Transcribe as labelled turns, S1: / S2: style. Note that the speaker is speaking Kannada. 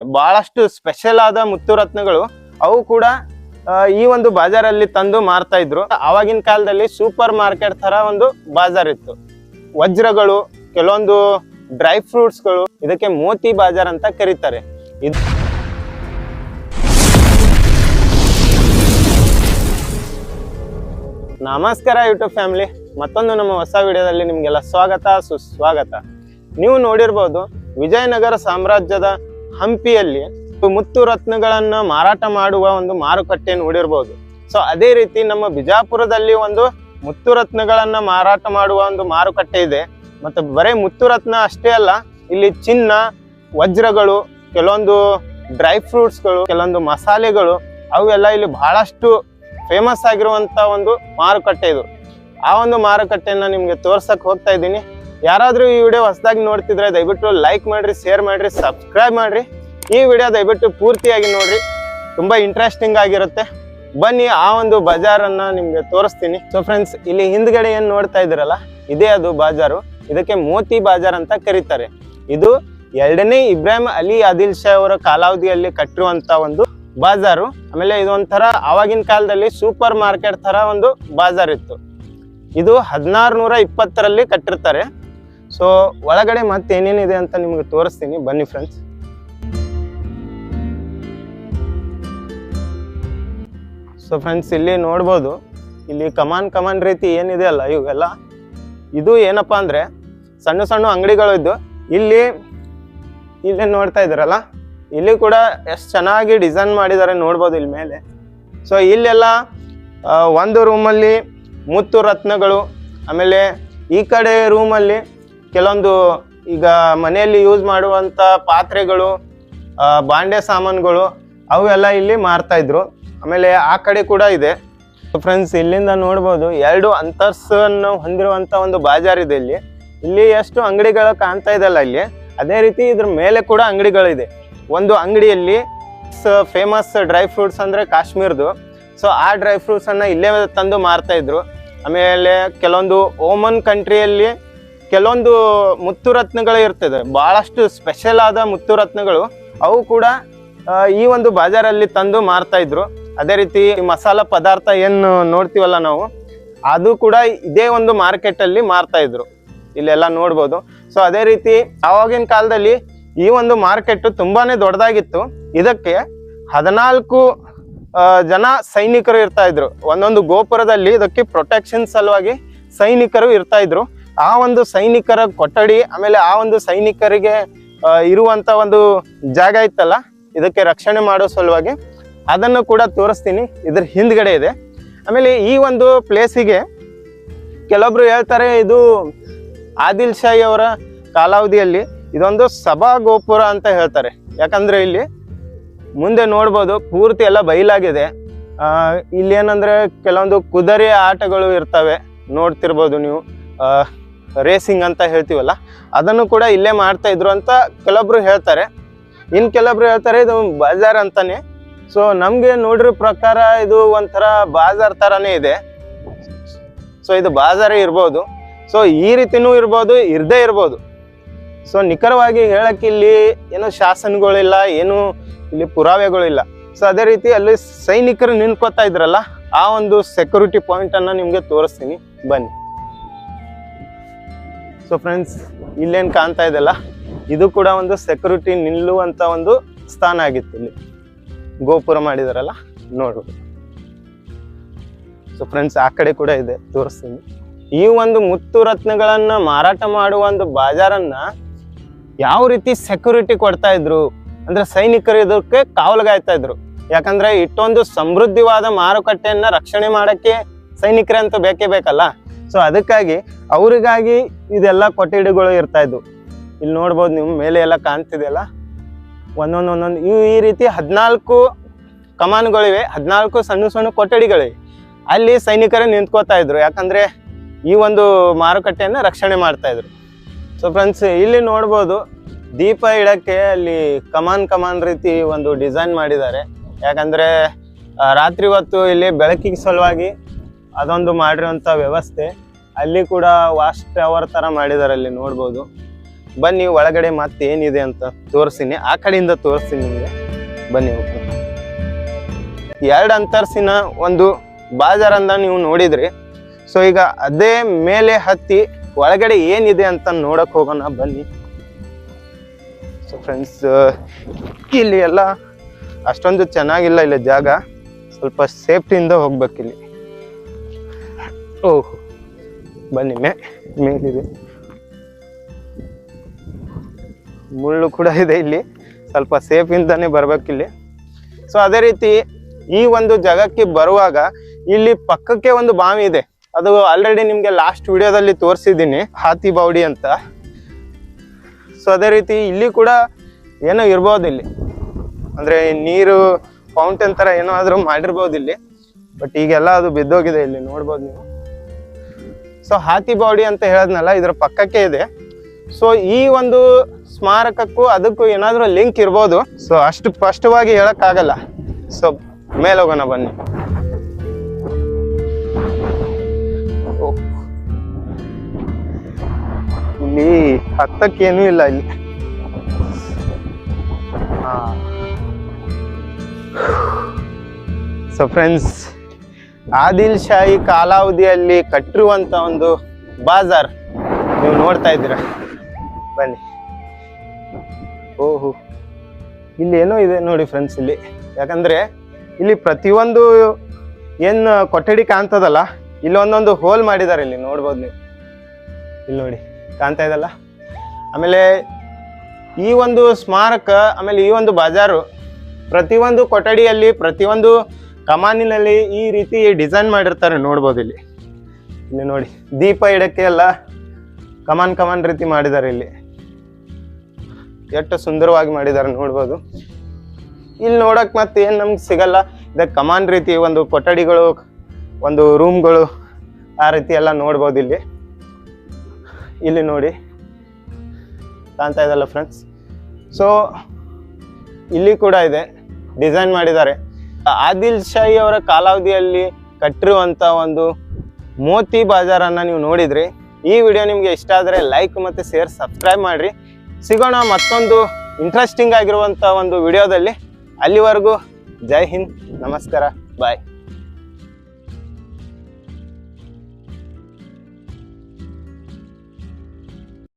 S1: ಬಹಳಷ್ಟು ಸ್ಪೆಷಲ್ ಆದ ಮುತ್ತು ರತ್ನಗಳು. ಅವು ಕೂಡ ಈ ಒಂದು ಬಾಜಾರಲ್ಲಿ ತಂದು ಮಾರ್ತಾ ಇದ್ರು. ಆವಾಗಿನ ಕಾಲದಲ್ಲಿ ಸೂಪರ್ ಮಾರ್ಕೆಟ್ ತರ ಒಂದು ಬಾಜಾರ್ ಇತ್ತು. ವಜ್ರಗಳು, ಕೆಲವೊಂದು ಡ್ರೈ ಫ್ರೂಟ್ಸ್ಗಳು, ಇದಕ್ಕೆ ಮೋತಿ ಬಾಜಾರ್ ಅಂತ ಕರೀತಾರೆ. ಇದು ನಮಸ್ಕಾರ ಯೂಟ್ಯೂಬ್ ಫ್ಯಾಮಿಲಿ ಮತ್ತೊಂದು ನಮ್ಮ ಹೊಸ ವಿಡಿಯೋದಲ್ಲಿ ನಿಮಗೆಲ್ಲ ಸ್ವಾಗತ, ಸುಸ್ವಾಗತ. ನೀವು ನೋಡಿರ್ಬೋದು ವಿಜಯನಗರ ಸಾಮ್ರಾಜ್ಯದ ಹಂಪಿಯಲ್ಲಿ ಮುತ್ತು ರತ್ನಗಳನ್ನ ಮಾರಾಟ ಮಾಡುವ ಒಂದು ಮಾರುಕಟ್ಟೆ ನೋಡಿರ್ಬೋದು. ಸೊ ಅದೇ ರೀತಿ ನಮ್ಮ ಬಿಜಾಪುರದಲ್ಲಿ ಒಂದು ಮುತ್ತು ರತ್ನಗಳನ್ನ ಮಾರಾಟ ಮಾಡುವ ಒಂದು ಮಾರುಕಟ್ಟೆ ಇದೆ. ಮತ್ತೆ ಬರೇ ಮುತ್ತು ರತ್ನ ಅಷ್ಟೇ ಅಲ್ಲ, ಇಲ್ಲಿ ಚಿನ್ನ, ವಜ್ರಗಳು, ಕೆಲವೊಂದು ಡ್ರೈ ಫ್ರೂಟ್ಸ್ಗಳು, ಕೆಲವೊಂದು ಮಸಾಲೆಗಳು, ಅವೆಲ್ಲ ಇಲ್ಲಿ ಬಹಳಷ್ಟು ಫೇಮಸ್ ಆಗಿರುವಂತ ಒಂದು ಮಾರುಕಟ್ಟೆ ಇದು. ಆ ಒಂದು ಮಾರುಕಟ್ಟೆಯನ್ನ ನಿಮ್ಗೆ ತೋರ್ಸಕ್ ಹೋಗ್ತಾ ಇದ್ದೀನಿ. ಯಾರಾದ್ರೂ ಈ ವಿಡಿಯೋ ಹೊಸದಾಗಿ ನೋಡ್ತಿದ್ರೆ ದಯವಿಟ್ಟು ಲೈಕ್ ಮಾಡ್ರಿ ಶೇರ್ ಮಾಡ್ರಿ ಸಬ್ಸ್ಕ್ರೈಬ್ ಮಾಡ್ರಿ. ಈ ವಿಡಿಯೋ ದಯವಿಟ್ಟು ಪೂರ್ತಿಯಾಗಿ ನೋಡ್ರಿ. ತುಂಬಾ ಇಂಟ್ರೆಸ್ಟಿಂಗ್ ಆಗಿರುತ್ತೆ. ಬನ್ನಿ, ಆ ಒಂದು ಬಜಾರನ್ನು ನಿಮಗೆ ತೋರಿಸ್ತೀನಿ. ಸೊ ಫ್ರೆಂಡ್ಸ್ ಇಲ್ಲಿ ಹಿಂದ್ಗಡೆ ಏನು ನೋಡ್ತಾ ಇದ್ದೀರಲ್ಲ, ಇದೇ ಅದು ಬಾಜಾರು. ಇದಕ್ಕೆ ಮೋತಿ ಬಾಜಾರ್ ಅಂತ ಕರೀತಾರೆ. ಇದು ಎರಡನೇ ಇಬ್ರಾಹಿಂ ಅಲಿ ಆದಿಲ್ ಶಾ ಅವರ ಕಾಲಾವಧಿಯಲ್ಲಿ ಕಟ್ಟಿರುವಂತ ಒಂದು ಬಾಜಾರು. ಆಮೇಲೆ ಇದೊಂಥರ ಆವಾಗಿನ ಕಾಲದಲ್ಲಿ ಸೂಪರ್ ಮಾರ್ಕೆಟ್ ತರ ಒಂದು ಬಾಜಾರ್ ಇತ್ತು. ಇದು ಹದಿನಾರು ನೂರ ಇಪ್ಪತ್ತರಲ್ಲಿ ಕಟ್ಟಿರ್ತಾರೆ. ಸೊ ಒಳಗಡೆ ಮತ್ತೆ ಏನೇನಿದೆ ಅಂತ ನಿಮ್ಗೆ ತೋರಿಸ್ತೀನಿ. ಬನ್ನಿ ಫ್ರೆಂಡ್ಸ್ ಸೊ ಫ್ರೆಂಡ್ಸ್ ಇಲ್ಲಿ ನೋಡ್ಬೋದು. ಇಲ್ಲಿ ಕಮಾನ್ ಕಮಾನ್ ರೀತಿ ಏನಿದೆ ಅಲ್ಲ ಇವೆಲ್ಲ? ಇದು ಏನಪ್ಪಾ ಅಂದ್ರೆ ಸಣ್ಣ ಸಣ್ಣ ಅಂಗಡಿಗಳು ಇದ್ದು, ಇಲ್ಲಿ ಇಲ್ಲಿ ನೋಡ್ತಾ ಇದ್ದಾರಲ್ಲ? ಇಲ್ಲಿ ಕೂಡ ಎಷ್ಟು ಚೆನ್ನಾಗಿ ಡಿಸೈನ್ ಮಾಡಿದ್ದಾರೆ ನೋಡ್ಬೋದು ಇಲ್ಲಿ ಮೇಲೆ. ಸೊ ಇಲ್ಲೆಲ್ಲ ಒಂದು ರೂಮಲ್ಲಿ ಮುತ್ತು ರತ್ನಗಳು, ಆಮೇಲೆ ಈ ಕಡೆ ರೂಮಲ್ಲಿ ಕೆಲವೊಂದು ಈಗ ಮನೆಯಲ್ಲಿ ಯೂಸ್ ಮಾಡುವಂಥ ಪಾತ್ರೆಗಳು ಬಾಂಡೆ ಸಾಮಾನುಗಳು, ಅವೆಲ್ಲ ಇಲ್ಲಿ ಮಾರ್ತಾ ಇದ್ರು. ಆಮೇಲೆ ಆ ಕಡೆ ಕೂಡ ಇದೆ. ಫ್ರೆಂಡ್ಸ್ ಇಲ್ಲಿಂದ ನೋಡ್ಬೋದು, ಎರಡು ಅಂತಸ್ತನ್ನು ಹೊಂದಿರುವಂಥ ಒಂದು ಬಾಜಾರ್ ಇದೆ ಇಲ್ಲಿ. ಇಲ್ಲಿ ಎಷ್ಟು ಅಂಗಡಿಗಳು ಕಾಣ್ತಾ ಇದೆಲ್ಲ ಇಲ್ಲಿ. ಅದೇ ರೀತಿ ಇದ್ರ ಮೇಲೆ ಕೂಡ ಅಂಗಡಿಗಳಿದೆ. ಒಂದು ಅಂಗಡಿಯಲ್ಲಿ ಫೇಮಸ್ ಡ್ರೈ ಫ್ರೂಟ್ಸ್ ಅಂದ್ರೆ ಕಾಶ್ಮೀರದು. ಸೊ ಆ ಡ್ರೈ ಫ್ರೂಟ್ಸ್ ಅನ್ನ ಇಲ್ಲೇ ತಂದು ಮಾರ್ತಾ ಇದ್ರು. ಆಮೇಲೆ ಕೆಲವೊಂದು ಓಮನ್ ಕಂಟ್ರಿಯಲ್ಲಿ ಕೆಲವೊಂದು ಮುತ್ತು ರತ್ನಗಳು ಇರ್ತದೆ. ಬಹಳಷ್ಟು ಸ್ಪೆಷಲ್ ಆದ ಮುತ್ತು ರತ್ನಗಳು. ಅವು ಕೂಡ ಈ ಒಂದು ಬಾಜಾರಲ್ಲಿ ತಂದು ಮಾರ್ತಾ ಇದ್ರು. ಅದೇ ರೀತಿ ಮಸಾಲಾ ಪದಾರ್ಥ ಏನು ನೋಡ್ತೀವಲ್ಲ ನಾವು, ಅದು ಕೂಡ ಇದೇ ಒಂದು ಮಾರ್ಕೆಟ್ ಅಲ್ಲಿ ಮಾರ್ತಾ ಇದ್ರು. ಇಲ್ಲೆಲ್ಲ ನೋಡ್ಬೋದು. ಸೊ ಅದೇ ರೀತಿ ಆವಾಗಿನ ಕಾಲದಲ್ಲಿ ಈ ಒಂದು ಮಾರ್ಕೆಟ್ ತುಂಬಾನೇ ದೊಡ್ಡದಾಗಿತ್ತು. ಇದಕ್ಕೆ ಹದಿನಾಲ್ಕು ಜನ ಸೈನಿಕರು ಇರ್ತಾ ಇದ್ರು. ಒಂದೊಂದು ಗೋಪುರದಲ್ಲಿ ಇದಕ್ಕೆ ಪ್ರೊಟೆಕ್ಷನ್ ಸಲುವಾಗಿ ಸೈನಿಕರು ಇರ್ತಾ ಇದ್ರು. ಆ ಒಂದು ಸೈನಿಕರ ಕೊಠಡಿ, ಆಮೇಲೆ ಆ ಒಂದು ಸೈನಿಕರಿಗೆ ಇರುವಂತ ಒಂದು ಜಾಗ ಇತ್ತಲ್ಲ, ಇದಕ್ಕೆ ರಕ್ಷಣೆ ಮಾಡೋ ಸಲುವಾಗಿ ಅದನ್ನು ಕೂಡ ತೋರಿಸ್ತೀನಿ. ಇದ್ರ ಹಿಂದ್ಗಡೆ ಇದೆ. ಆಮೇಲೆ ಈ ಒಂದು ಪ್ಲೇಸಿಗೆ ಕೆಲವೊಬ್ರು ಹೇಳ್ತಾರೆ, ಇದು ಆದಿಲ್ ಶಾಹಿ ಅವರ ಕಾಲಾವಧಿಯಲ್ಲಿ ಇದೊಂದು ಸಭಾ ಗೋಪುರ ಅಂತ ಹೇಳ್ತಾರೆ. ಯಾಕಂದ್ರೆ ಇಲ್ಲಿ ಮುಂದೆ ನೋಡ್ಬೋದು, ಪೂರ್ತಿ ಎಲ್ಲ ಬಯಲಾಗಿದೆ. ಇಲ್ಲಿ ಏನಂದ್ರೆ ಕೆಲವೊಂದು ಕುದುರೆ ಆಟಗಳು ಇರ್ತವೆ. ನೋಡ್ತಿರ್ಬೋದು ನೀವು. ರೇಸಿಂಗ್ ಅಂತ ಹೇಳ್ತೀವಲ್ಲ, ಅದನ್ನು ಕೂಡ ಇಲ್ಲೇ ಮಾಡ್ತಾ ಇದ್ರು ಅಂತ ಕೆಲವೊಬ್ರು ಹೇಳ್ತಾರೆ. ಇನ್ ಕೆಲವೊಬ್ರು ಹೇಳ್ತಾರೆ ಇದು ಬಾಜಾರ್ ಅಂತಾನೆ. ಸೊ ನಮ್ಗೆ ನೋಡಿರೋ ಪ್ರಕಾರ ಇದು ಒಂಥರ ಬಾಜಾರ್ ತರಾನೇ ಇದೆ. ಸೊ ಇದು ಬಾಜಾರೇ ಇರ್ಬೋದು. ಸೊ ಈ ರೀತಿನೂ ಇರ್ಬೋದು, ಇರದೇ ಇರ್ಬೋದು. ಸೊ ನಿಖರವಾಗಿ ಹೇಳಕ್ ಇಲ್ಲಿ ಏನು ಶಾಸನಗಳಿಲ್ಲ, ಏನು ಇಲ್ಲಿ ಪುರಾವೆಗಳಿಲ್ಲ. ಸೊ ಅದೇ ರೀತಿ ಅಲ್ಲಿ ಸೈನಿಕರು ನಿಂತ್ಕೋತಾ ಇದ್ರಲ್ಲ, ಆ ಒಂದು ಸೆಕ್ಯೂರಿಟಿ ಪಾಯಿಂಟ್ ಅನ್ನ ನಿಮ್ಗೆ ತೋರಿಸ್ತೀನಿ. ಬನ್ನಿ. ಸೊ ಫ್ರೆಂಡ್ಸ್ ಇಲ್ಲೇನ್ ಕಾಣ್ತಾ ಇದೆಲ್ಲ ಇದು ಕೂಡ ಒಂದು ಸೆಕ್ಯೂರಿಟಿ ನಿಲ್ಲುವಂತ ಒಂದು ಸ್ಥಾನ ಆಗಿತ್ತು ಇಲ್ಲಿ. ಗೋಪುರ ಮಾಡಿದಾರಲ್ಲ, ನೋಡು. ಸೊ ಫ್ರೆಂಡ್ಸ್ ಆ ಕಡೆ ಕೂಡ ಇದೆ, ತೋರಿಸ್ತೀನಿ. ಈ ಒಂದು ಮುತ್ತು ರತ್ನಗಳನ್ನ ಮಾರಾಟ ಮಾಡುವ ಒಂದು ಬಾಜಾರನ್ನ ಯಾವ ರೀತಿ ಸೆಕ್ಯೂರಿಟಿ ಕೊಡ್ತಾ ಇದ್ರು? ಅಂದ್ರೆ ಸೈನಿಕರು ಇದಕ್ಕೆ ಕಾವಲುಗಾಯ್ತಾ ಇದ್ರು. ಯಾಕಂದ್ರೆ ಇಷ್ಟೊಂದು ಸಮೃದ್ಧಿವಾದ ಮಾರುಕಟ್ಟೆಯನ್ನ ರಕ್ಷಣೆ ಮಾಡಕ್ಕೆ ಸೈನಿಕರಂತೂ ಬೇಕೇ ಬೇಕಲ್ಲ? ಸೊ ಅದಕ್ಕಾಗಿ ಅವರಿಗಾಗಿ ಇದೆಲ್ಲ ಕೊಠಡಿಗಳು ಇರ್ತಾ ಇದ್ವು. ಇಲ್ಲಿ ನೋಡ್ಬೋದು ನೀವು ಮೇಲೆ ಎಲ್ಲ ಕಾಣ್ತಿದೆಯಲ್ಲ? ಒಂದೊಂದು ಒಂದೊಂದು. ಇವು ಈ ರೀತಿ ಹದಿನಾಲ್ಕು ಕಮಾನುಗಳಿವೆ. ಹದಿನಾಲ್ಕು ಸಣ್ಣ ಸಣ್ಣ ಕೊಠಡಿಗಳಿವೆ. ಅಲ್ಲಿ ಸೈನಿಕರೇ ನಿಂತ್ಕೋತಾ ಇದ್ರು. ಯಾಕಂದ್ರೆ ಈ ಒಂದು ಮಾರುಕಟ್ಟೆಯನ್ನು ರಕ್ಷಣೆ ಮಾಡ್ತಾ ಇದ್ರು. ಸೊ ಫ್ರೆಂಡ್ಸ್ ಇಲ್ಲಿ ನೋಡ್ಬೋದು ದೀಪ ಇಡಕ್ಕೆ ಅಲ್ಲಿ ಕಮಾನ್ ಕಮಾನ್ ರೀತಿ ಒಂದು ಡಿಸೈನ್ ಮಾಡಿದ್ದಾರೆ. ಯಾಕಂದ್ರೆ ರಾತ್ರಿ ಹೊತ್ತು ಇಲ್ಲಿ ಬೆಳಕಿಗೆ ಸಲುವಾಗಿ ಅದೊಂದು ಮಾಡಿರುವಂಥ ವ್ಯವಸ್ಥೆ. ಅಲ್ಲಿ ಕೂಡ ವಾಚ್ ಟವರ್ ತರ ಮಾಡಿದಾರೆ ಅಲ್ಲಿ ನೋಡ್ಬೋದು. ಬನ್ನಿ, ಒಳಗಡೆ ಮತ್ತೆ ಏನಿದೆ ಅಂತ ತೋರಿಸ್ತೀನಿ ಆ ಕಡೆಯಿಂದ ತೋರಿಸ್ತೀನಿ ನಿಮಗೆ. ಬನ್ನಿ ಹೋಗ್ತೀನಿ ಎರಡು ಅಂತರ್ಸಿನ ಒಂದು ಬಾಜಾರ್ ಅಂತ ನೀವು ನೋಡಿದ್ರಿ. ಸೊ, ಈಗ ಅದೇ ಮೇಲೆ ಹತ್ತಿ ಒಳಗಡೆ ಏನಿದೆ ಅಂತ ನೋಡಕ್ ಹೋಗೋಣ, ಬನ್ನಿ. ಸೊ ಫ್ರೆಂಡ್ಸ್ ಇಲ್ಲಿ ಎಲ್ಲ ಅಷ್ಟೊಂದು ಚೆನ್ನಾಗಿಲ್ಲ ಇಲ್ಲಿ ಜಾಗ. ಸ್ವಲ್ಪ ಸೇಫ್ಟಿಯಿಂದ ಹೋಗ್ಬೇಕಿಲ್ಲಿ. ಓಹ್. ಬನ್ನಿ, ಮೇ, ಮೇಲಿದೆ. ಮುಳ್ಳು ಕೂಡ ಇದೆ ಇಲ್ಲಿ. ಸ್ವಲ್ಪ ಸೇಫ್ ಇಂದಾನೆ ಬರ್ಬೇಕಿಲ್ಲಿ ಸೊ ಅದೇ ರೀತಿ ಈ ಒಂದು ಜಾಗಕ್ಕೆ ಬರುವಾಗ ಇಲ್ಲಿ ಪಕ್ಕಕ್ಕೆ ಒಂದು ಬಾವಿ ಇದೆ. ಅದು ಆಲ್ರೆಡಿ ನಿಮಗೆ ಲಾಸ್ಟ್ ವಿಡಿಯೋದಲ್ಲಿ ತೋರಿಸಿದ್ದೀನಿ, ಹಾತಿ ಬಾವಡಿ ಅಂತ. ಸೊ ಅದೇ ರೀತಿ ಇಲ್ಲಿ ಕೂಡ ಏನೋ ಇರ್ಬೋದು ಇಲ್ಲಿ. ಅಂದ್ರೆ ನೀರು ಫೌಂಟೇನ್ ತರ ಏನೋ ಆದ್ರೂ ಮಾಡಿರ್ಬೋದು ಇಲ್ಲಿ. ಬಟ್ ಈಗೆಲ್ಲ ಅದು ಬಿದ್ದೋಗಿದೆ ಇಲ್ಲಿ, ನೋಡ್ಬೋದು ನೀವು. ಸೊ ಹಾತಿ ಬಾಡಿ ಅಂತ ಹೇಳದ್ನಲ್ಲ, ಇದ್ರ ಪಕ್ಕಕ್ಕೆ ಇದೆ. ಸೊ ಈ ಒಂದು ಸ್ಮಾರಕಕ್ಕೂ ಅದಕ್ಕೂ ಏನಾದ್ರೂ ಲಿಂಕ್ ಇರ್ಬೋದು. ಸೊ ಅಷ್ಟು ಸ್ಪಷ್ಟವಾಗಿ ಹೇಳಕ್ ಆಗಲ್ಲ ಸೊ ಮೇಲೋಗೋಣ ಬನ್ನಿ. ಇಲ್ಲಿ ಹತ್ತಕ್ಕೇನೂ ಇಲ್ಲ ಇಲ್ಲಿ. ಸೊ ಫ್ರೆಂಡ್ಸ್ ಆದಿಲ್ ಶಾಹಿ ಕಾಲಾವಧಿಯಲ್ಲಿ ಕಟ್ಟಿರುವಂತ ಒಂದು ಬಾಜಾರ್ ನೀವು ನೋಡ್ತಾ ಇದ್ದೀರಾ. ಬನ್ನಿ. ಓಹೋ. ಇಲ್ಲಿ ಏನೋ ಇದೆ ನೋಡಿ ಫ್ರೆಂಡ್ಸ್ ಇಲ್ಲಿ. ಯಾಕಂದ್ರೆ ಇಲ್ಲಿ ಪ್ರತಿಯೊಂದು ಏನು ಕೊಠಡಿ ಕಾಣ್ತದಲ್ಲ, ಇಲ್ಲಿ ಒಂದೊಂದು ಹೋಲ್ ಮಾಡಿದ್ದಾರೆ ಇಲ್ಲಿ, ನೋಡ್ಬೋದು ನೀವು. ಇಲ್ಲಿ ನೋಡಿ, ಕಾಣ್ತಾ ಇದಲ್ಲ ಆಮೇಲೆ ಈ ಒಂದು ಸ್ಮಾರಕ, ಆಮೇಲೆ ಈ ಒಂದು ಬಾಜಾರು ಪ್ರತಿಯೊಂದು ಕೊಠಡಿಯಲ್ಲಿ ಪ್ರತಿಯೊಂದು ಕಮಾನಿನಲ್ಲಿ ಈ ರೀತಿ ಡಿಸೈನ್ ಮಾಡಿರ್ತಾರೆ ನೋಡ್ಬೋದು ಇಲ್ಲಿ. ಇಲ್ಲಿ ನೋಡಿ, ದೀಪ ಇಡಕ್ಕೆ ಎಲ್ಲ ಕಮಾನ್ ಕಮಾನ್ ರೀತಿ ಮಾಡಿದ್ದಾರೆ ಇಲ್ಲಿ. ಎಷ್ಟು ಸುಂದರವಾಗಿ ಮಾಡಿದ್ದಾರೆ ನೋಡ್ಬೋದು. ಇಲ್ಲಿ ನೋಡಕ್ ಮತ್ತೆ ಏನ್ ನಮ್ಗೆ ಸಿಗಲ್ಲ. ಇದಕ್ಕೆ ಕಮಾನ್ ರೀತಿ ಒಂದು ಕೊಠಡಿಗಳು, ಒಂದು ರೂಮ್ಗಳು ಆ ರೀತಿ ಎಲ್ಲ ನೋಡ್ಬೋದು ಇಲ್ಲಿ. ಇಲ್ಲಿ ನೋಡಿ, ಕಾಣ್ತಾ ಇದಲ್ಲ ಫ್ರೆಂಡ್ಸ್ ಸೊ ಇಲ್ಲಿ ಕೂಡ ಇದೆ, ಡಿಸೈನ್ ಮಾಡಿದ್ದಾರೆ. ಆದಿಲ್ ಶಾಹಿ ಅವರ ಕಾಲಾವಧಿಯಲ್ಲಿ ಕಟ್ಟಿರುವಂತ ಒಂದು ಮೋತಿ ಬಾಜಾರನ್ನು ನೀವು ನೋಡಿದ್ರಿ. ಈ ವಿಡಿಯೋ ನಿಮ್ಗೆ ಇಷ್ಟ ಆದರೆ ಲೈಕ್ ಮತ್ತೆ ಶೇರ್ ಸಬ್ಸ್ಕ್ರೈಬ್ ಮಾಡ್ರಿ. ಸಿಗೋಣ ಮತ್ತೊಂದು ಇಂಟ್ರೆಸ್ಟಿಂಗ್ ಆಗಿರುವಂತ ಒಂದು ವಿಡಿಯೋದಲ್ಲಿ. ಅಲ್ಲಿವರೆಗೂ ಜೈ ಹಿಂದ್, ನಮಸ್ಕಾರ ಬಾಯ್